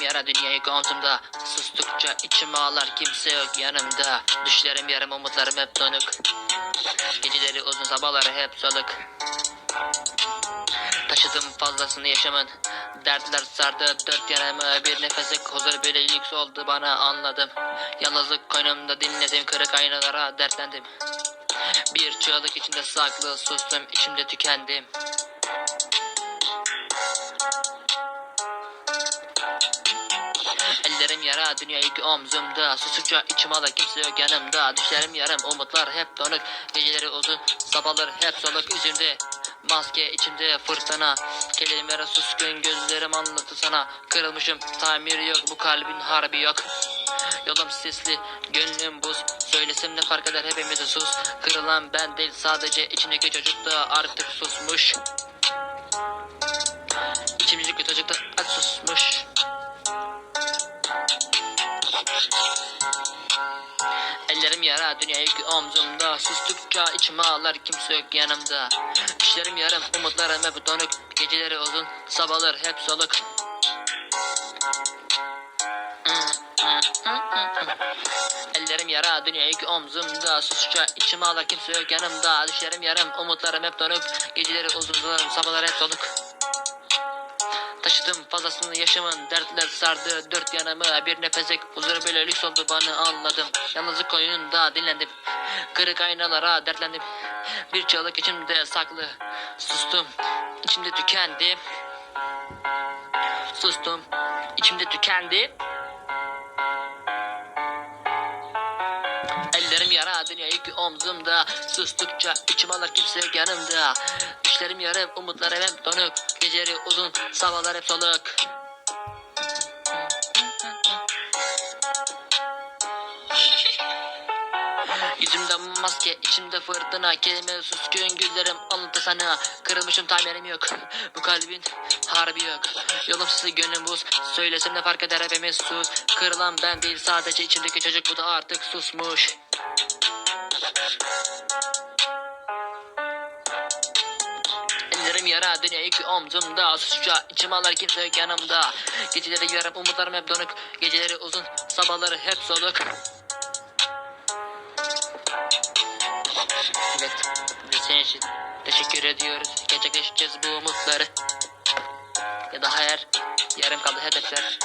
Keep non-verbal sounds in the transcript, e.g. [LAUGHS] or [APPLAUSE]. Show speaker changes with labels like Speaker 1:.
Speaker 1: yara dünyayı omzumda Sustukça içim ağlar kimse yok yanımda. Düşlerim yarım umutlarım hep donuk. Geceleri uzun sabahları hep soluk. Taşıdım fazlasını yaşamın. Dertler sardı dört yanımı Bir nefeslik huzur bir lüks oldu bana anladım. Yalnızlık koynumda dinledim kırık aynalara dertlendim. Bir çığlık içinde saklı sustum içimde tükendim Ellerim yara dünya yükü omzumda. Sustukça içim ağlar kimse yok yanımda. Düşlerim yarım umutlar hep donuk. Geceleri uzun sabahlar hep soluk. Yüzümde Maske içimde fırtına Kelimelere suskun gözlerim anlatı sana. Kırılmışım tamir yok bu kalbin harbi yok. Yolum sisli gönlüm buz. Söylesem ne fark eder hepimiz sus. Kırılan ben değil sadece içindeki çocuk da artık susmuş Ellerim yara dünya yükü omzumda. Sustukça içim ağlar kimse yok yanımda. Düşlerim yarım umutlarım hep donuk Geceleri uzun sabahlar hep soluk. Ellerim yara dünya yükü omzumda. Sustukça içim ağlar kimse yok yanımda. Düşlerim yarım umutlarım hep donuk Geceleri uzun sabahlar hep soluk Taşıdım fazlasını yaşamın dertler sardı dört yanımı Bir nefesek huzur böyle lüks oldu bana anladım. Yalnızlık koyununda dinlendim Kırık aynalara dertlendim. Bir çığlık içimde saklı Sustum içimde tükendi. Sustum içimde tükendi Ellerim yara dünya yükü omzumda. Sustukça içim alır kimse yanımda. Düşlerim yarım umutlarım hep donuk. Geceleri uzun sabahlar hep soluk. [LAUGHS] Yüzümde maske, içimde fırtına. Kelime suskun gözlerim anlatı sana. Kırılmışım tamirim yok. Bu kalbin harbi yok. Yolum sizi gönlüm buz. Söylesem ne fark eder hepimiz sus. Kırılan ben değil sadece içimdeki çocuk. Bu da artık susmuş Ellerim yara dünya yükü omzumda. Susça içim ağlar kimse yok yanımda. Geceleri yarım umutlarım hep donuk. Geceleri uzun sabahları hep soluk. Evet ve senin için teşekkür ediyoruz. Gerçekleşeceğiz bu umutları. Ya da hayal yarım kaldı hedefler